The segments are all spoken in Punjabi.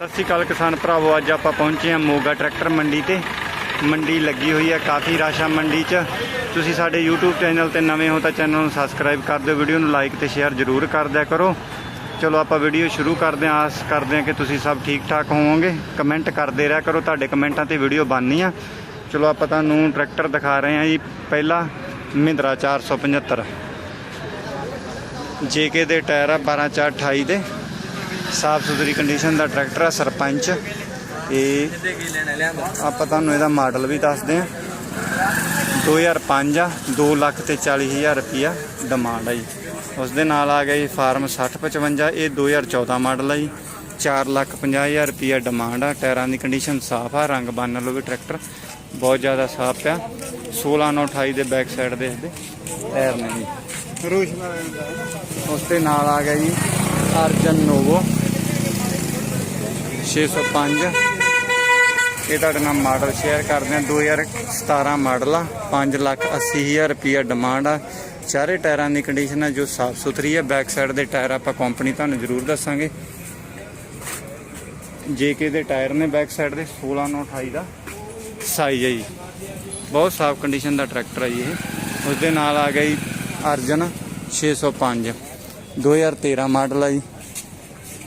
ਸਤਿ ਸ਼੍ਰੀ ਅਕਾਲ ਕਿਸਾਨ ਭਰਾਵੋ, ਅੱਜ ਆਪਾਂ ਪਹੁੰਚੇ ਹਾਂ ਮੋਗਾ ਟਰੈਕਟਰ ਮੰਡੀ ਤੇ। ਮੰਡੀ ਲੱਗੀ ਹੋਈ ਹੈ ਕਾਫੀ ਰਸ਼ ਆ ਮੰਡੀ 'ਚ। ਤੁਸੀਂ ਸਾਡੇ YouTube ਚੈਨਲ ਤੇ ਨਵੇਂ ਹੋ ਤਾਂ ਚੈਨਲ ਨੂੰ ਸਬਸਕ੍ਰਾਈਬ ਕਰ ਦਿਓ, ਵੀਡੀਓ ਨੂੰ ਲਾਈਕ ਤੇ ਸ਼ੇਅਰ ਜ਼ਰੂਰ ਕਰ ਦਿਆ ਕਰੋ। ਚਲੋ ਆਪਾਂ ਵੀਡੀਓ ਸ਼ੁਰੂ ਕਰਦੇ ਹਾਂ, ਆਸ ਕਰਦੇ ਹਾਂ ਕਿ ਤੁਸੀਂ ਸਭ ਠੀਕ ਠਾਕ ਹੋਵੋਗੇ। ਕਮੈਂਟ ਕਰਦੇ ਰਿਹਾ ਕਰੋ, ਤੁਹਾਡੇ ਕਮੈਂਟਾਂ ਤੇ ਵੀਡੀਓ ਬਣਨੀ ਆ। ਚਲੋ ਆਪਾਂ ਤੁਹਾਨੂੰ ਟਰੈਕਟਰ ਦਿਖਾ ਰਹੇ ਹਾਂ ਜੀ, ਪਹਿਲਾ ਮਹਿੰਦਰਾ 475 ਜੇਕੇ ਦੇ ਟਾਇਰ ਆ 12428 ਦੇ। ਸਾਫ਼ ਸੁਥਰੀ ਕੰਡੀਸ਼ਨ ਦਾ ਟਰੈਕਟਰ ਆ ਸਰਪੰਚ। ਇਹ ਆਪਾਂ ਤੁਹਾਨੂੰ ਇਹਦਾ ਮਾਡਲ ਵੀ ਦੱਸਦੇ ਆ 2005 ਆ 2 ਲੱਖ ਤੇ 40 ਹਜ਼ਾਰ ਰੁਪਿਆ ਡਿਮਾਂਡ ਆ ਜੀ। ਉਸ ਦੇ ਨਾਲ ਆ ਗਿਆ ਜੀ ਫਾਰਮ 6055 ਇਹ 2014 ਮਾਡਲ ਆ ਜੀ। 4 ਲੱਖ 50 ਹਜ਼ਾਰ ਰੁਪਿਆ ਡਿਮਾਂਡ ਆ। ਟਾਇਰਾਂ ਦੀ ਕੰਡੀਸ਼ਨ ਸਾਫ਼ ਆ ਰੰਗ ਬੰਨ ਲਓ ਵੀ ਟਰੈਕਟਰ ਬਹੁਤ ਜ਼ਿਆਦਾ ਸਾਫ਼ ਪਿਆ। 16928 ਦੇ ਬੈਕ ਸਾਈਡ ਦੇ ਇਸਦੇ ਟਾਇਰ ਨੇ ਜੀ। ਰੋਸ਼ਨ ਉਸ ਦੇ ਨਾਲ ਆ ਗਿਆ ਜੀ। ਅਰਜਨ ਨੋਵੋ। 605 ਇਹ ਤੁਹਾਡੇ ਨਾਲ ਮਾਡਲ ਸ਼ੇਅਰ ਕਰਦੇ ਹਾਂ। 2017 ਮਾਡਲ ਆ। 5 ਲੱਖ 80 ਹਜ਼ਾਰ ਰੁਪਿਆ ਡਿਮਾਂਡ ਆ। ਚਾਰੇ ਟਾਇਰਾਂ ਦੀ ਕੰਡੀਸ਼ਨ ਆ ਜੋ ਸਾਫ਼ ਸੁਥਰੀ ਹੈ ਬੈਕ ਸਾਈਡ ਦੇ ਟਾਇਰ ਆਪਾਂ ਕੰਪਨੀ ਤੁਹਾਨੂੰ ਜ਼ਰੂਰ ਦੱਸਾਂਗੇ। ਜੇਕੇ ਦੇ ਟਾਇਰ ਨੇ ਬੈਕ ਸਾਈਡ ਦੇ 16928 ਦਾ ਸਾਈਜ਼ ਹੈ ਜੀ। ਬਹੁਤ ਸਾਫ਼ ਕੰਡੀਸ਼ਨ ਦਾ ਟਰੈਕਟਰ ਹੈ ਜੀ ਇਹ। ਉਸ ਦੇ ਨਾਲ ਆ ਗਿਆ ਜੀ ਅਰਜਨ। 605 2013 ਮਾਡਲ ਆ ਜੀ।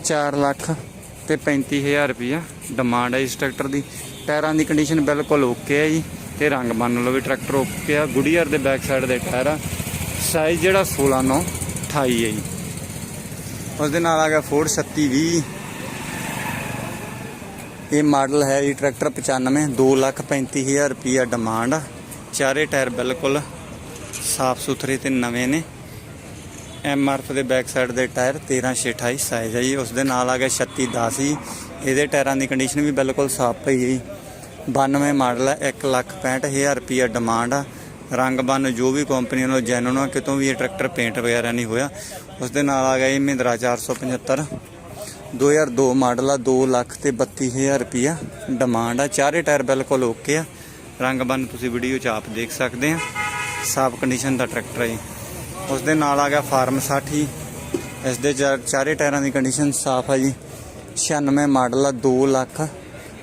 4 ਲੱਖ ਤੇ 35000 ਰੁਪਇਆ ਡਿਮਾਂਡ ਹੈ ਇਸ ਟਰੈਕਟਰ ਦੀ। ਟਾਇਰਾਂ ਦੀ ਕੰਡੀਸ਼ਨ ਬਿਲਕੁਲ ਓਕੇ ਹੈ ਜੀ ਤੇ ਰੰਗ ਮੰਨ ਲਓ ਵੀ ਟਰੈਕਟਰ ਓਕੇ ਆ। ਗੁਡੀਅਰ ਦੇ ਬੈਕ ਸਾਈਡ ਦੇ ਟਾਇਰ ਆ। ਸਾਈਜ਼ ਜਿਹੜਾ 16 9 28 ਹੈ ਜੀ। ਉਸ ਦੇ ਨਾਲ ਆ ਗਿਆ ਫੋਰਡ 3620 ਇਹ ਮਾਡਲ ਹੈ ਜੀ ਟਰੈਕਟਰ 95 2 ਲੱਖ 35000 ਰੁਪਇਆ ਡਿਮਾਂਡ ਆ। ਚਾਰੇ ਟਾਇਰ ਬਿਲਕੁਲ ਸਾਫ਼ ਸੁਥਰੇ ਤੇ ਨਵੇਂ ਨੇ। ਐਮ ਆਰ ਦੇ ਬੈਕ ਸਾਈਡ ਦੇ ਟਾਇਰ 13628 ਸਾਈਜ਼ ਹੈ ਜੀ। ਉਸ ਦੇ ਨਾਲ ਆ ਗਿਆ 3610 ਜੀ। ਇਹਦੇ ਟਾਇਰਾਂ ਦੀ ਕੰਡੀਸ਼ਨ ਵੀ ਬਿਲਕੁਲ ਸਾਫ਼ ਪਈ ਹੈ ਜੀ। 92 ਮਾਡਲ ਹੈ 165000 ਰੁਪਿਆ ਡਿਮਾਂਡ ਆ। ਰੰਗ ਬੰਨ ਜੋ ਵੀ ਕੰਪਨੀ ਵੱਲੋਂ ਜੈਨੂਨ ਆ, ਕਿਤੋਂ ਵੀ ਇਹ ਟਰੈਕਟਰ ਪੇਂਟ ਵਗੈਰਾ ਨਹੀਂ ਹੋਇਆ। ਉਸ ਦੇ ਨਾਲ ਆ ਗਿਆ ਜੀ ਮਹਿੰਦਰਾ 475 2002 ਮਾਡਲ ਆ 2 ਲੱਖ ਤੇ 32000 ਰੁਪਿਆ ਡਿਮਾਂਡ ਆ। ਚਾਰੇ ਟਾਇਰ ਬਿਲਕੁਲ ਓਕੇ ਆ। ਰੰਗ ਬੰਨ ਤੁਸੀਂ ਵੀਡੀਓ 'ਚ ਆਪ ਦੇਖ ਸਕਦੇ ਆ। ਸਾਫ਼ ਕੰਡੀਸ਼ਨ ਦਾ ਟਰੈਕਟਰ ਹੈ ਜੀ। ਉਸ ਦੇ ਨਾਲ ਆ ਗਿਆ ਫਾਰਮ 60 ਇਸ ਦੇ ਚਾਰੇ ਟਾਇਰਾਂ ਦੀ ਕੰਡੀਸ਼ਨ ਸਾਫ਼ ਆ ਜੀ। 96 ਮਾਡਲ ਆ 2 ਲੱਖ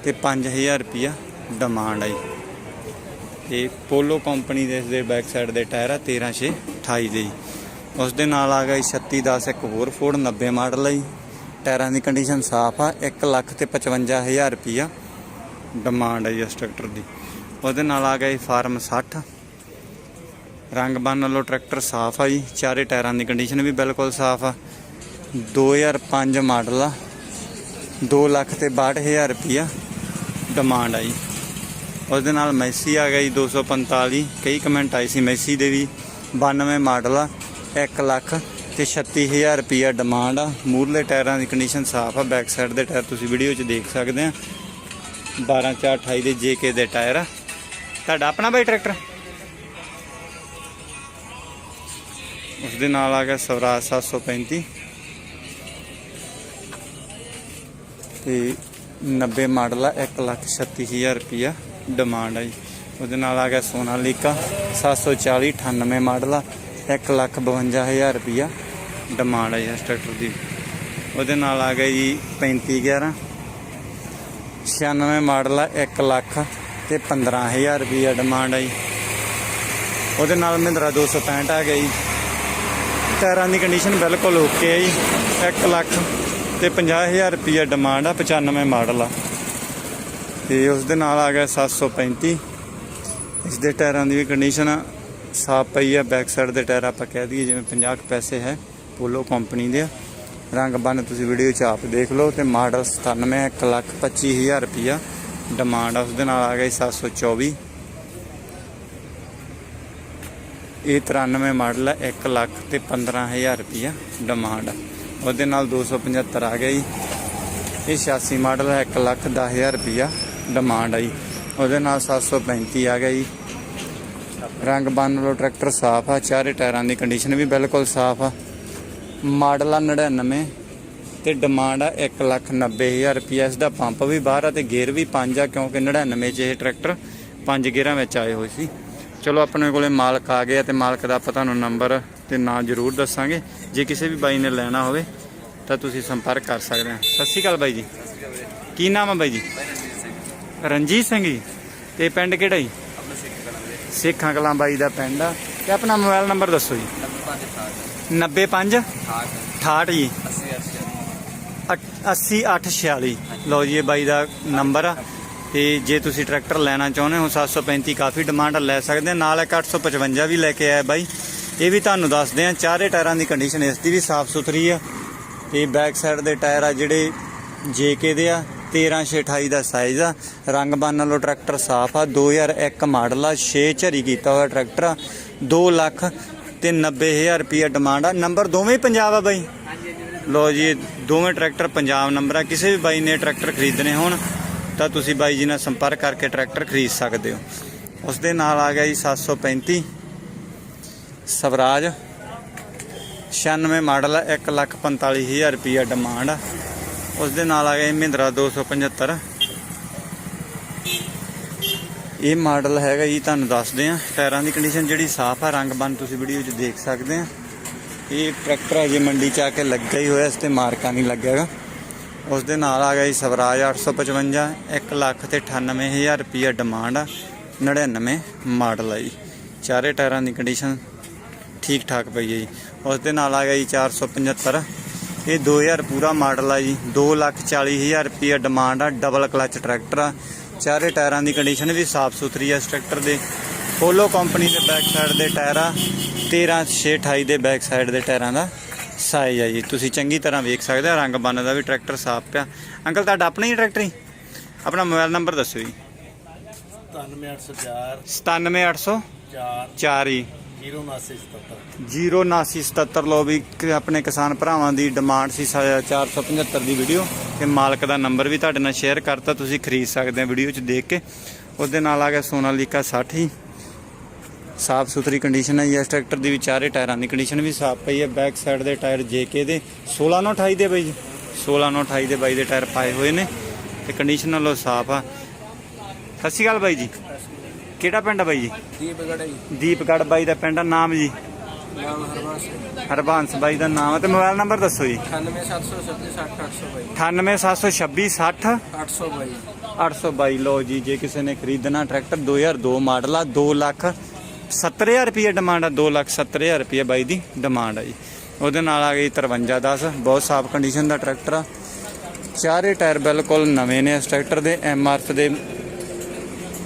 ਤੇ 5000 ਰੁਪਿਆ ਡਿਮਾਂਡ ਹੈ ਜੀ। ਤੇ ਪੋਲੋ ਕੰਪਨੀ ਦੇ ਇਸ ਦੇ ਬੈਕ ਸਾਈਡ ਦੇ ਟਾਇਰ ਆ 13628 ਦੇ ਜੀ। ਉਸ ਦੇ ਨਾਲ ਆ ਗਿਆ 3610 ਇੱਕ ਹੋਰ ਫੋਰਡ 90 ਮਾਡਲ ਆ ਜੀ। ਟਾਇਰਾਂ ਦੀ ਕੰਡੀਸ਼ਨ ਸਾਫ਼ ਆ 1 ਲੱਖ ਤੇ 55000 ਰੁਪਿਆ ਡਿਮਾਂਡ ਹੈ ਜੀ ਇਸ ਟਰੈਕਟਰ ਦੀ। ਉਹਦੇ ਨਾਲ ਆ ਗਿਆ ਫਾਰਮ 60 ਰੰਗ ਬੰਨ ਨਾਲੋਂ ਟਰੈਕਟਰ ਸਾਫ਼ ਆ ਜੀ, ਚਾਰੇ ਟਾਇਰਾਂ ਦੀ ਕੰਡੀਸ਼ਨ ਵੀ ਬਿਲਕੁਲ ਸਾਫ਼ ਆ। 2005 ਮਾਡਲ ਆ 2 ਲੱਖ ਤੇ 62000 ਰੁਪਿਆ ਡਿਮਾਂਡ ਆ ਜੀ। ਉਸ ਦੇ ਨਾਲ ਮੈਸੀ ਆ ਗਿਆ ਜੀ 245 ਕਈ ਕਮੈਂਟ ਆਏ ਸੀ ਮੈਸੀ ਦੇ ਵੀ 92 ਮਾਡਲ ਆ 1 ਲੱਖ ਤੇ 36000 ਰੁਪਿਆ ਡਿਮਾਂਡ ਆ। ਮੂਰਲੇ ਟਾਇਰਾਂ ਦੀ ਕੰਡੀਸ਼ਨ ਸਾਫ਼ ਆ ਬੈਕ ਸਾਈਡ ਦੇ ਟਾਇਰ ਤੁਸੀਂ ਵੀਡੀਓ 'ਚ ਦੇਖ ਸਕਦੇ ਆ। 12428 ਦੇ ਜੇਕੇ ਦੇ ਟਾਇਰ ਆ। ਤੁਹਾਡਾ ਆਪਣਾ ਬਾਈ ਟਰੈਕਟਰ? ਉਸ ਦੇ ਨਾਲ ਆ ਗਿਆ ਸਵਰਾਜ 735 ਤੇ 90 ਮਾਡਲ ਆ 136000 ਰੁਪਿਆ ਡਿਮਾਂਡ ਆ ਜੀ। ਉਹਦੇ ਨਾਲ ਆ ਗਿਆ ਸੋਨਾਲੀਕਾ 740 98 ਮਾਡਲ ਆ 152000 ਰੁਪਿਆ ਡਿਮਾਂਡ ਆ ਜੀ ਇਸ ਟਰੈਕਟਰ ਦੀ। ਉਹਦੇ ਨਾਲ ਆ ਗਿਆ ਜੀ 3511 96 ਮਾਡਲ ਆ 1 ਲੱਖ ਤੇ 15000 ਰੁਪਿਆ ਡਿਮਾਂਡ ਆ ਜੀ। ਉਹਦੇ ਨਾਲ ਮਹਿੰਦਰਾ 265 ਆ ਗਿਆ ਜੀ। ਟਾਇਰਾਂ ਦੀ ਕੰਡੀਸ਼ਨ ਬਿਲਕੁਲ ਓਕੇ ਹੈ ਜੀ। 1 ਲੱਖ ਤੇ 50000 ਰੁਪਿਆ ਡਿਮਾਂਡ ਆ 95 ਮਾਡਲ ਆ। ਤੇ ਉਸ ਦੇ ਨਾਲ ਆ ਗਿਆ 735 ਇਸ ਦੇ ਟਾਇਰਾਂ ਦੀ ਵੀ ਕੰਡੀਸ਼ਨ ਸਾਫ਼ ਪਈ ਆ ਬੈਕ ਸਾਈਡ ਦੇ ਟਾਇਰ ਆਪਾਂ ਕਹਿ ਦਈਏ, ਜਿਵੇਂ 50 ਕੁ ਪੈਸੇ ਹੈ ਪੋਲੋ ਕੰਪਨੀ ਦੇ। ਰੰਗ ਬੰਨ ਤੁਸੀਂ ਵੀਡੀਓ 'ਚ ਆਪ ਦੇਖ ਲਓ ਤੇ ਮਾਡਲ 97 1 ਲੱਖ 25000 ਰੁਪਿਆ ਡਿਮਾਂਡ ਆ। ਉਸ ਦੇ ਨਾਲ ਆ ਗਿਆ ਜੀ 724 ਇਹ 93 ਮਾਡਲ ਹੈ 1 ਲੱਖ ਤੇ 15000 ਰੁਪਿਆ ਡਿਮਾਂਡ ਆ। ਉਹਦੇ ਨਾਲ 275 ਆ ਗਿਆ ਜੀ। ਇਹ 86 ਮਾਡਲ ਹੈ 1 ਲੱਖ 10000 ਰੁਪਿਆ ਡਿਮਾਂਡ ਆ ਜੀ। ਉਹਦੇ ਨਾਲ 735 ਆ ਗਿਆ ਜੀ। ਰੰਗ ਬੰਨ ਲੋ ਟਰੈਕਟਰ ਸਾਫ਼ ਆ, ਚਾਰੇ ਟਾਇਰਾਂ ਦੀ ਕੰਡੀਸ਼ਨ ਵੀ ਬਿਲਕੁਲ ਸਾਫ਼ ਆ। ਮਾਡਲ ਆ 99 ਤੇ ਡਿਮਾਂਡ ਆ 1 ਲੱਖ 90000 ਰੁਪਿਆ ਇਸ ਦਾ ਪੰਪ ਵੀ ਬਾਹਰ ਆ ਤੇ ਗੇਅਰ ਵੀ 5 ਆ, ਕਿਉਂਕਿ 99 ਚ ਇਹ ਟਰੈਕਟਰ 5 ਗੇਅਰਾਂ ਵਿੱਚ ਆਏ ਹੋਏ ਸੀ। ਚਲੋ ਆਪਣੇ ਕੋਲੇ ਮਾਲਕ ਆ ਗਿਆ ਤੇ ਮਾਲਕ ਦਾ ਆਪਾਂ ਤੁਹਾਨੂੰ ਨੰਬਰ ਤੇ ਨਾਂ ਜ਼ਰੂਰ ਦੱਸਾਂਗੇ। ਜੇ ਕਿਸੇ ਵੀ ਬਾਈ ਨੇ ਲੈਣਾ ਹੋਵੇ ਤਾਂ ਤੁਸੀਂ ਸੰਪਰਕ ਕਰ ਸਕਦੇ ਹੋ ਸਤਿ ਸ਼੍ਰੀ ਅਕਾਲ ਬਾਈ ਜੀ। ਕੀ ਨਾਮ ਆ ਬਾਈ ਜੀ? ਰਣਜੀਤ ਸਿੰਘ ਜੀ। ਤੇ ਪਿੰਡ ਕਿਹੜਾ ਜੀ? ਆਪਣਾ ਕਲਾਂ ਸੇਖਾਂ ਕਲਾਂ ਬਾਈ ਦਾ ਪਿੰਡ ਆ। ਤੇ ਆਪਣਾ ਮੋਬਾਈਲ ਨੰਬਰ ਦੱਸੋ ਜੀ। 95 95 68 ਜੀ। 80 80 846 ਲਓ ਜੀ, ਇਹ ਬਾਈ ਦਾ ਨੰਬਰ ਆ। ਤੇ ਜੇ ਤੁਸੀਂ ਟਰੈਕਟਰ ਲੈਣਾ ਚਾਹੁੰਦੇ ਹੋ 735 ਕਾਫੀ ਡਿਮਾਂਡ ਲੈ ਸਕਦੇ ਨਾਲ ਇੱਕ 855 ਵੀ ਲੈ ਕੇ ਆਇਆ ਬਾਈ। ਇਹ ਵੀ ਤੁਹਾਨੂੰ ਦੱਸਦੇ ਆ ਚਾਰੇ ਟਾਇਰਾਂ ਦੀ ਕੰਡੀਸ਼ਨ ਇਸ ਦੀ ਵੀ ਸਾਫ਼ ਸੁਥਰੀ ਆ। ਤੇ ਬੈਕ ਸਾਈਡ ਦੇ ਟਾਇਰ ਆ ਜਿਹੜੇ ਜੇਕੇ ਦੇ ਆ 13628 ਦਾ ਸਾਈਜ਼ ਆ। ਰੰਗ ਬੰਨ ਨਾਲੋਂ ਟਰੈਕਟਰ ਸਾਫ਼ ਆ। 2001 ਮਾਡਲ ਆ 6 ਝਰੀ ਕੀਤਾ ਹੋਇਆ ਟਰੈਕਟਰ ਆ। 2 ਲੱਖ ਤੇ 90000 ਰੁਪਿਆ ਡਿਮਾਂਡ ਆ। ਨੰਬਰ ਦੋਵੇਂ ਹੀ ਪੰਜਾਬ ਆ ਬਾਈ। ਲੋ ਜੀ ਦੋਵੇਂ ਟਰੈਕਟਰ ਪੰਜਾਬ ਨੰਬਰ ਆ। ਕਿਸੇ ਵੀ ਬਾਈ ਨੇ ਟਰੈਕਟਰ ਖਰੀਦਣੇ ਹੋਣ ਤਾਂ ਤੁਸੀਂ ਬਾਈ ਜੀ ਨਾਲ ਸੰਪਰਕ ਕਰਕੇ ਟਰੈਕਟਰ ਖਰੀਦ ਸਕਦੇ ਹੋ। ਉਸ ਦੇ ਨਾਲ ਆ ਗਿਆ ਜੀ 735 ਸਵਰਾਜ। 96 ਮਾਡਲ ਆ 145000 ਰੁਪਿਆ ਡਿਮਾਂਡ ਉਸ ਦੇ ਨਾਲ ਆ ਗਿਆ ਜੀ ਮਹਿੰਦਰਾ 275 ਇਹ ਮਾਡਲ ਹੈਗਾ ਜੀ, ਤੁਹਾਨੂੰ ਦੱਸਦੇ ਆ ਟਾਇਰਾਂ ਦੀ ਕੰਡੀਸ਼ਨ ਜਿਹੜੀ ਸਾਫ਼ ਆ, ਰੰਗ ਬੰਨ ਤੁਸੀਂ ਵੀਡੀਓ 'ਚ ਦੇਖ ਸਕਦੇ ਆ ਇਹ ਟਰੈਕਟਰ ਅਜੇ ਮੰਡੀ 'ਚ ਆ ਕੇ ਲੱਗਾ ਹੀ ਹੋਇਆ, ਇਸ ਤੇ ਮਾਰਕਾ ਨਹੀਂ ਲੱਗਿਆਗਾ ਉਸ ਦੇ ਨਾਲ ਆ ਗਿਆ ਜੀ ਸਵਰਾਜ 855 1 ਲੱਖ ਤੇ 98000 ਰੁਪਿਆ ਡਿਮਾਂਡ ਆ 99 ਮਾਡਲ ਆ ਜੀ। ਚਾਰੇ ਟਾਇਰਾਂ ਦੀ ਕੰਡੀਸ਼ਨ ਠੀਕ ਠਾਕ ਪਈ ਹੈ ਜੀ। ਉਸ ਦੇ ਨਾਲ ਆ ਗਿਆ ਜੀ 475 ਇਹ 2000 ਪੂਰਾ ਮਾਡਲ ਆ ਜੀ। 2 ਲੱਖ 40000 ਰੁਪਿਆ ਡਿਮਾਂਡ ਆ ਡਬਲ ਕਲਚ ਟਰੈਕਟਰ ਆ। ਚਾਰੇ ਟਾਇਰਾਂ ਦੀ ਕੰਡੀਸ਼ਨ ਵੀ ਸਾਫ਼ ਸੁਥਰੀ ਆ ਇਸ ਟਰੈਕਟਰ ਦੇ। ਪੋਲੋ ਕੰਪਨੀ ਦੇ ਬੈਕ ਸਾਈਡ ਦੇ ਟਾਇਰ ਆ 13628 ਦੇ ਬੈਕ ਸਾਈਡ ਦੇ ਟਾਇਰਾਂ ਦਾ। ਸਾਈਜ਼ ਆ ਜੀ ਤੁਸੀਂ ਚੰਗੀ ਤਰ੍ਹਾਂ ਵੇਖ ਸਕਦੇ ਆ ਰੰਗ ਬੰਨ ਦਾ ਵੀ ਟਰੈਕਟਰ ਸਾਫ਼ ਪਿਆ। ਅੰਕਲ ਤੁਹਾਡਾ ਆਪਣਾ ਹੀ ਟਰੈਕਟਰ ਹੀ? ਆਪਣਾ ਮੋਬਾਈਲ ਨੰਬਰ ਦੱਸੋ ਜੀ। 97804 97800 4 4 ਜੀ 0977 0977 ਲੋ ਵੀ ਆਪਣੇ ਕਿਸਾਨ ਭਰਾਵਾਂ ਦੀ ਡਿਮਾਂਡ ਸੀ ਸਾ- 475 ਦੀ ਵੀਡੀਓ। ਤੇ ਮਾਲਕ ਦਾ ਨੰਬਰ ਵੀ ਤੁਹਾਡੇ ਨਾਲ ਸ਼ੇਅਰ ਕਰਤਾ ਤੁਸੀਂ ਖਰੀਦ ਸਕਦੇ ਆ ਵੀਡੀਓ 'ਚ ਦੇਖ ਕੇ। ਉਸ ਦੇ ਨਾਲ ਆ ਗਿਆ ਸੋਨਾਲੀਕਾ 60 ਸਾਫ਼ ਸੁਥਰੀ ਕੰਡੀਸ਼ਨ ਹੈ ਜੀ। ਇਸ ਟਰੈਕਟਰ ਦੀ ਵੀ ਚਾਰੇ ਟਾਇਰਾਂ ਦੀ ਕੰਡੀਸ਼ਨ ਵੀ ਸਾਫ਼ ਪਈ ਹੈ। ਬੈਕ ਸਾਈਡ ਦੇ ਟਾਇਰ ਜੇਕੇ ਦੇ। 16 ਨੂੰ 28 ਦੇ ਬਾਈ ਜੀ। 16 ਨੂੰ 28 ਦੇ ਬਾਈ ਦੇ ਟਾਇਰ ਪਾਏ ਹੋਏ ਨੇ। ਤੇ ਕੰਡੀਸ਼ਨ ਨਾਲੋਂ ਸਾਫ਼ ਆ। ਸਤਿ ਸ਼੍ਰੀ ਅਕਾਲ ਬਾਈ ਜੀ। ਕਿਹੜਾ ਪਿੰਡ ਆ ਬਾਈ ਜੀ? ਦੀਪ ਗੜਾਈ ਦੀਪਗੜ ਬਾਈ ਦਾ ਪਿੰਡ ਆ। ਨਾਮ ਜੀ? ਨਾਮ ਹਰਬੰਸ ਬਾਈ ਦਾ ਨਾਮ ਹੈ ਤੇ ਮੋਬਾਈਲ ਨੰਬਰ ਦੱਸੋ ਜੀ। 98726 800 ਬਾਈ 98726 60 800 ਬਾਈ। 822 ਲੋ ਜੀ ਜੇ ਕਿਸੇ ਨੇ ਖਰੀਦਣਾ ਟਰੈਕਟਰ 2002 ਮਾਡਲ ਆ। 2 ਲੱਖ 70000 ਰੁਪਏ ਡਿਮਾਂਡ ਆ 2 ਲੱਖ 70000 ਰੁਪਏ ਬਾਈ ਦੀ ਡਿਮਾਂਡ ਆ ਜੀ। ਉਹਦੇ ਨਾਲ ਆ ਗਈ 5310 ਬਹੁਤ ਸਾਫ਼ ਕੰਡੀਸ਼ਨ ਦਾ ਟਰੈਕਟਰ ਆ। ਚਾਰੇ ਟਾਇਰ ਬਿਲਕੁਲ ਨਵੇਂ ਨੇ ਇਸ ਟਰੈਕਟਰ ਦੇ ਐਮਆਰਐਫ ਦੇ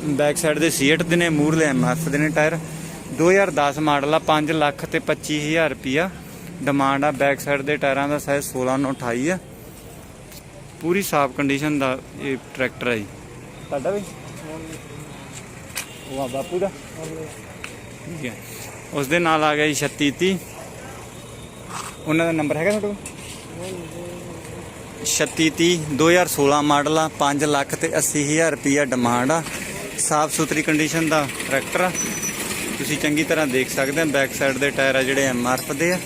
ਬੈਕ ਸਾਈਡ ਦੇ ਸੀਟ ਦੇ ਨੇ ਮੂਰਲੇ ਐਮਆਰਐਫ ਦੇ ਨੇ ਟਾਇਰ 2010 ਮਾਡਲ ਆ 5 ਲੱਖ ਤੇ 25000 ਰੁਪਿਆ ਡਿਮਾਂਡ ਆ। ਬੈਕ ਸਾਈਡ ਦੇ ਟਾਇਰਾਂ ਦਾ ਸਾਈਜ਼ 16 ਨੂੰ 28 ਆ। ਪੂਰੀ ਸਾਫ਼ ਕੰਡੀਸ਼ਨ ਦਾ ਇਹ ਟਰੈਕਟਰ ਆ ਜੀ। ਤੁਹਾਡਾ ਵੀ? ਉਹ ਆ ਬਾਪੂ ਦਾ? ਠੀਕ ਹੈ। ਉਸ ਦੇ ਨਾਲ ਆ ਗਿਆ ਜੀ 3630 ਉਹਨਾਂ ਦਾ ਨੰਬਰ ਹੈਗਾ ਤੁਹਾਡੇ ਕੋਲ? 3630 2016 ਮਾਡਲ ਆ 5 ਲੱਖ ਤੇ 80000 ਰੁਪਿਆ ਡਿਮਾਂਡ ਆ। ਸਾਫ਼ ਸੁਥਰੀ ਕੰਡੀਸ਼ਨ ਦਾ ਟਰੈਕਟਰ ਆ। ਤੁਸੀਂ ਚੰਗੀ ਤਰ੍ਹਾਂ ਦੇਖ ਸਕਦੇ ਆ ਬੈਕ ਸਾਈਡ ਦੇ ਟਾਇਰ ਆ ਜਿਹੜੇ ਐਮਆਰਐਫ ਦੇ ਆ।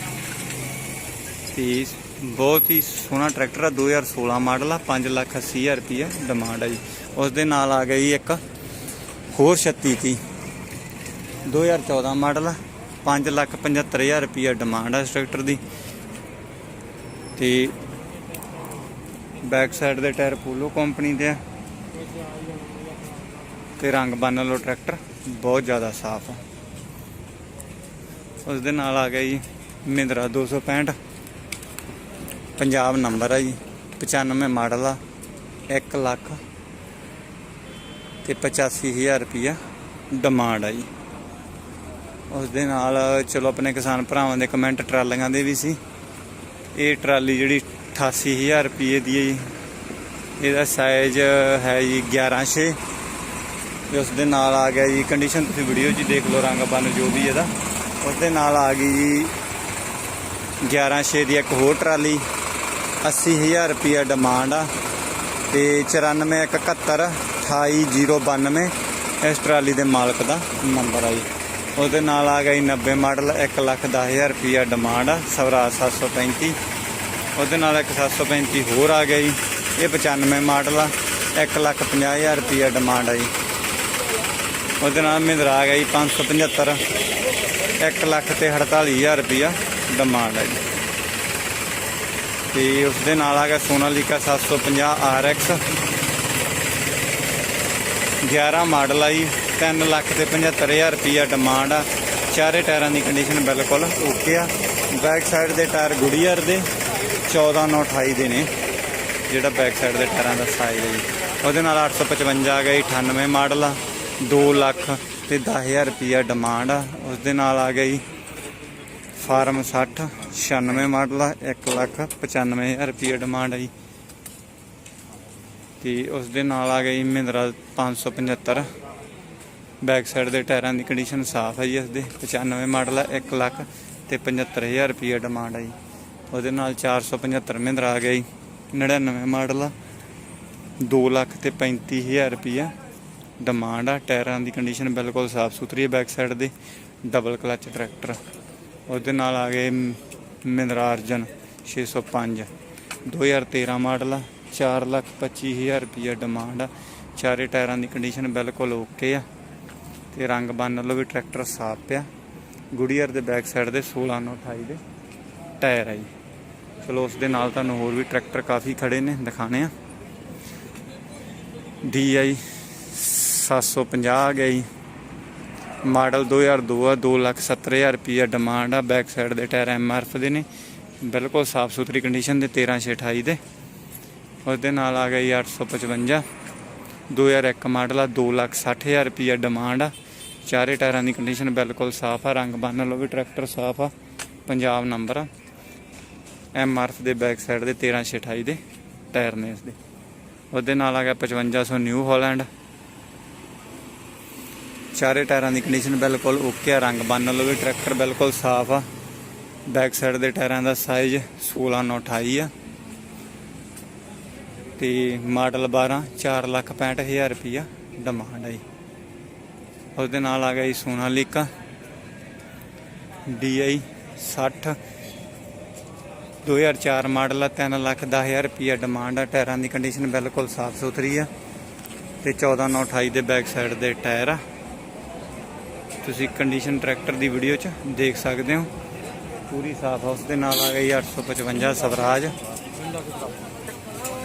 ਤੇ ਬਹੁਤ ਹੀ ਸੋਹਣਾ ਟਰੈਕਟਰ ਆ 2016 ਮਾਡਲ ਆ 5 ਲੱਖ 80000 ਰੁਪਿਆ ਡਿਮਾਂਡ ਆ ਜੀ। ਉਸ ਦੇ ਨਾਲ ਆ ਗਈ ਜੀ ਇੱਕ ਹੋਰ 3630 2014 ਮਾਡਲ ਆ 5 ਲੱਖ 75000 ਰੁਪਿਆ ਡਿਮਾਂਡ ਆ ਇਸ ਟਰੈਕਟਰ ਦੀ। ਤੇ ਬੈਕ ਸਾਈਡ ਦੇ ਟਾਇਰ ਪੋਲੋ ਕੰਪਨੀ ਦੇ ਆ। ਤੇ ਰੰਗ ਬੰਨ ਲਓ ਟਰੈਕਟਰ ਬਹੁਤ ਜ਼ਿਆਦਾ ਸਾਫ਼ ਆ। ਉਸ ਦੇ ਨਾਲ ਆ ਗਿਆ ਜੀ ਮਹਿੰਦਰਾ 265 ਪੰਜਾਬ ਨੰਬਰ ਆ ਜੀ 95 ਮਾਡਲ ਆ 1 ਲੱਖ ਤੇ 85000 ਰੁਪਿਆ ਡਿਮਾਂਡ ਆ ਜੀ। ਉਸ ਦੇ ਨਾਲ, ਚਲੋ ਆਪਣੇ ਕਿਸਾਨ ਭਰਾਵਾਂ ਦੇ ਕਮੈਂਟ ਟਰਾਲੀਆਂ ਦੇ ਵੀ ਸੀ। ਇਹ ਟਰਾਲੀ ਜਿਹੜੀ 88000 ਰੁਪਏ ਦੀ ਹੈ ਜੀ। ਇਹਦਾ ਸਾਈਜ਼ ਹੈ ਜੀ 11 6 ਤੇ ਉਸ ਦੇ ਨਾਲ ਆ ਗਿਆ ਜੀ ਕੰਡੀਸ਼ਨ ਤੁਸੀਂ ਵੀਡੀਓ 'ਚ ਦੇਖ ਲਓ, ਰੰਗ ਬੰਨ ਜੋ ਵੀ ਇਹਦਾ। ਉਸ ਦੇ ਨਾਲ ਆ ਗਈ ਜੀ 11 6 ਦੀ ਇੱਕ ਹੋਰ ਟਰਾਲੀ। 80000 ਰੁਪਿਆ ਡਿਮਾਂਡ ਆ ਤੇ 9471 28092 ਇਸ ਟਰਾਲੀ ਦੇ ਮਾਲਕ ਦਾ ਨੰਬਰ ਆ ਜੀ। ਉਹਦੇ ਨਾਲ ਆ ਗਈ ਜੀ 90 ਮਾਡਲ 1 ਲੱਖ 10000 ਰੁਪਿਆ ਡਿਮਾਂਡ ਆ ਸਵਰਾਜ 735 ਉਹਦੇ ਨਾਲ ਇੱਕ 735 ਹੋਰ ਆ ਗਈ ਇਹ 95 ਮਾਡਲ ਆ 1 ਲੱਖ 50000 ਰੁਪਿਆ ਡਿਮਾਂਡ ਆ ਜੀ। ਉਹਦੇ ਨਾਲ ਮਹਿੰਦਰਾ ਆ ਗਿਆ ਜੀ 575 1 ਲੱਖ ਤੇ 48000 ਰੁਪਿਆ ਡਿਮਾਂਡ ਆ ਜੀ। ਤੇ ਉਸ ਦੇ ਨਾਲ ਆ ਗਿਆ ਸੋਨਾਲੀਕਾ 750 RX 11 ਮਾਡਲ ਆ ਜੀ 3 ਲੱਖ ਤੇ 75000 ਰੁਪਿਆ ਡਿਮਾਂਡ ਆ। ਚਾਰੇ ਟਾਇਰਾਂ ਦੀ ਕੰਡੀਸ਼ਨ ਬਿਲਕੁਲ ਓਕੇ ਆ। ਬੈਕ ਸਾਈਡ ਦੇ ਟਾਇਰ ਗੁੜੀਅਰ ਦੇ 14928 ਦੇ ਨੇ। ਜਿਹੜਾ ਬੈਕ ਸਾਈਡ ਦੇ ਟਾਇਰਾਂ ਦਾ ਸਾਈਜ਼ ਹੈ ਜੀ। ਉਹਦੇ ਨਾਲ 855 ਆ ਗਿਆ ਜੀ 98 ਮਾਡਲ ਆ। 2 ਲੱਖ ਤੇ 10000 ਰੁਪਿਆ ਡਿਮਾਂਡ ਆ। ਉਸ ਦੇ ਨਾਲ ਆ ਗਈ ਫਾਰਮ 60 96 ਮਾਡਲ ਆ। 1 ਲੱਖ 95000 ਰੁਪਿਆ ਡਿਮਾਂਡ ਆ ਜੀ। ਤੇ ਉਸ ਦੇ ਨਾਲ ਆ ਗਈ ਮਹਿੰਦਰਾ 575 ਬੈਕ ਸਾਈਡ ਦੇ ਟਾਇਰਾਂ ਦੀ ਕੰਡੀਸ਼ਨ ਸਾਫ਼ ਹੈ ਜੀ ਇਸ ਦੇ। 95 ਮਾਡਲ ਹੈ 1 ਲੱਖ ਤੇ 75000 ਰੁਪਏ ਡਿਮਾਂਡ ਹੈ ਜੀ। ਉਹਦੇ ਨਾਲ 475 ਮਹਿੰਦਰਾ ਆ ਗਿਆ ਜੀ। 99 ਮਾਡਲ ਆ 2 ਲੱਖ ਤੇ 35000 ਰੁਪਏ ਡਿਮਾਂਡ ਆ। ਟਾਇਰਾਂ ਦੀ ਕੰਡੀਸ਼ਨ ਬਿਲਕੁਲ ਸਾਫ਼ ਸੁਥਰੀ ਹੈ ਬੈਕ ਸਾਈਡ ਦੇ ਡਬਲ ਕਲਚ ਟਰੈਕਟਰ ਉਹਦੇ ਨਾਲ ਆ ਗਏ ਮਹਿੰਦਰਾ ਅਰਜਨ 605 2013 ਮਾਡਲ ਆ 4 ਲੱਖ 25000 ਰੁਪਏ ਡਿਮਾਂਡ ਆ। ਚਾਰੇ ਟਾਇਰਾਂ ਦੀ ਕੰਡੀਸ਼ਨ ਬਿਲਕੁਲ ਓਕੇ ਆ। ਤੇ ਰੰਗ ਬੰਨ ਲਓ ਵੀ ਟਰੈਕਟਰ ਸਾਫ਼ ਪਿਆ। ਗੁੜੀਅਰ ਦੇ ਬੈਕ ਸਾਈਡ ਦੇ 1628 ਦੇ ਟਾਇਰ ਆ ਜੀ। ਚਲੋ ਉਸ ਦੇ ਨਾਲ ਤੁਹਾਨੂੰ ਹੋਰ ਵੀ ਟਰੈਕਟਰ ਕਾਫੀ ਖੜੇ ਨੇ, ਦਿਖਾਣੇ ਆ। DI 750 ਆ ਗਿਆ ਜੀ। ਮਾਡਲ 2002 ਆ 270000 ਰੁਪਏ ਡਿਮਾਂਡ ਆ। ਬੈਕ ਸਾਈਡ ਦੇ ਟਾਇਰ ਐਮਆਰਐਫ ਦੇ ਨੇ। ਬਿਲਕੁਲ ਸਾਫ਼ ਸੁਥਰੀ ਕੰਡੀਸ਼ਨ ਦੇ 13628 ਦੇ। ਉਸ ਦੇ ਨਾਲ ਆ ਗਿਆ ਜੀ 855 2001 ਮਾਡਲ ਆ 260000 ਰੁਪਏ ਡਿਮਾਂਡ ਆ। ਚਾਰੇ ਟਾਇਰਾਂ ਦੀ ਕੰਡੀਸ਼ਨ ਬਿਲਕੁਲ ਸਾਫ਼ ਆ, ਰੰਗ ਬੰਨ ਲਓ ਵੀ ਟਰੈਕਟਰ ਸਾਫ਼ ਆ, ਪੰਜਾਬ ਨੰਬਰ ਆ। ਐਮ ਐਮਆਰਐਫ ਦੇ ਬੈਕ ਸਾਈਡ ਦੇ 13628 ਦੇ ਟਾਇਰ ਨੇ ਇਸ ਦੇ ਉਹਦੇ ਨਾਲ ਆ ਗਿਆ 5500 ਨਿਊ ਹਾਲੈਂਡ। ਚਾਰੇ ਟਾਇਰਾਂ ਦੀ ਕੰਡੀਸ਼ਨ ਬਿਲਕੁਲ ਓਕੇ ਆ, ਰੰਗ ਬੰਨ ਲਓ ਵੀ ਟਰੈਕਟਰ ਬਿਲਕੁਲ ਸਾਫ਼ ਆ। ਬੈਕ ਸਾਈਡ ਦੇ ਟਾਇਰਾਂ ਦਾ ਸਾਈਜ਼ 1628 ਆ। ਤੇ ਮਾਡਲ 12 4 ਲੱਖ 65000 ਰੁਪਿਆ ਡਿਮਾਂਡ ਆਈ ਉਸ ਦੇ ਨਾਲ ਆ ਗਿਆ ਜੀ ਸੋਨਾਲੀਕਾ DI 60 2004 ਮਾਡਲ ਆ 3 ਲੱਖ 10000 ਰੁਪਿਆ ਡਿਮਾਂਡ ਆ, ਟਾਇਰਾਂ ਦੀ ਕੰਡੀਸ਼ਨ ਬਿਲਕੁਲ ਸਾਫ਼ ਸੁਥਰੀ ਆ। ਤੇ 14928 ਦੇ ਬੈਕ ਸਾਈਡ ਦੇ ਟਾਇਰ ਆ। ਤੁਸੀਂ ਕੰਡੀਸ਼ਨ ਟਰੈਕਟਰ ਦੀ ਵੀਡੀਓ 'ਚ ਦੇਖ ਸਕਦੇ ਹੋ। ਪੂਰੀ ਸਾਫ਼ ਆ ਉਸ ਦੇ ਨਾਲ ਆ ਗਈ 855 ਸਵਰਾਜ।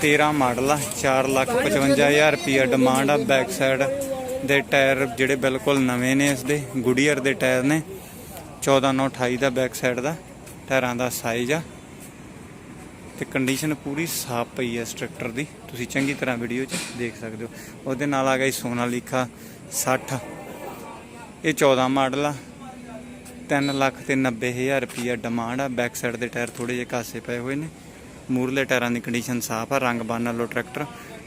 13 ਮਾਡਲ ਆ 4 ਲੱਖ 55000 ਰੁਪਿਆ ਡਿਮਾਂਡ ਆ ਬੈਕ ਸਾਈਡ ਦੇ ਟਾਇਰ ਜਿਹੜੇ ਬਿਲਕੁਲ ਨਵੇਂ ਨੇ ਇਸ ਦੇ, ਗੁਡੀਅਰ ਦੇ ਟਾਇਰ ਨੇ। 14928 ਦਾ ਬੈਕ ਸਾਈਡ ਦਾ, ਟਾਇਰਾਂ ਦਾ ਸਾਈਜ਼ ਆ। ਤੇ ਕੰਡੀਸ਼ਨ ਪੂਰੀ ਸਾਫ਼ ਪਈ ਹੈ ਇਸ ਟਰੈਕਟਰ ਦੀ। ਤੁਸੀਂ ਚੰਗੀ ਤਰ੍ਹਾਂ ਵੀਡੀਓ 'ਚ ਦੇਖ ਸਕਦੇ ਹੋ। ਉਹਦੇ ਨਾਲ ਆ ਗਈ ਸੋਨਾਲੀਕਾ 60 ਇਹ 14 ਮਾਡਲ ਆ। 3 ਲੱਖ ਤੇ 90000 ਰੁਪਿਆ ਡਿਮਾਂਡ ਆ। ਬੈਕ ਸਾਈਡ ਦੇ ਟਾਇਰ ਥੋੜੇ ਜਿਹੇ ਕਾਸੇ ਪਏ ਹੋਏ ਨੇ। ਮੂਰਲੇ ਟਾਇਰਾਂ ਦੀ ਕੰਡੀਸ਼ਨ ਸਾਫ਼ ਆ। ਰੰਗ ਬੰਨ ਲਓ ਟਰੈਕਟਰ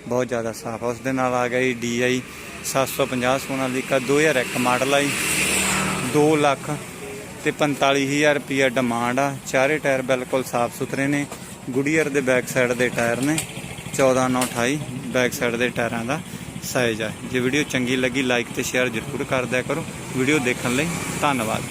ਬਹੁਤ ਜ਼ਿਆਦਾ ਸਾਫ਼ ਆ। ਉਸ ਦੇ ਨਾਲ ਆ ਗਿਆ ਜੀ DI 750 ਸੋਨਾਲੀਕਾ 2001 ਮਾਡਲ ਆ ਜੀ 2 ਲੱਖ ਤੇ 45000 ਰੁਪਿਆ ਡਿਮਾਂਡ ਆ। ਚਾਰੇ ਟਾਇਰ ਬਿਲਕੁਲ ਸਾਫ਼ ਸੁਥਰੇ ਨੇ। ਗੁਡੀਅਰ ਦੇ ਬੈਕ ਸਾਈਡ ਦੇ ਟਾਇਰ ਨੇ। 14928 ਬੈਕ ਸਾਈਡ ਦੇ ਟਾਇਰਾਂ ਦਾ ਸਾਈਜ਼ ਆ। ਜੇ ਵੀਡੀਓ ਚੰਗੀ ਲੱਗੀ ਲਾਈਕ ਤੇ ਸ਼ੇਅਰ ਜ਼ਰੂਰ ਕਰ ਦਿਆ ਕਰੋ। ਵੀਡੀਓ ਦੇਖਣ ਲਈ ਧੰਨਵਾਦ।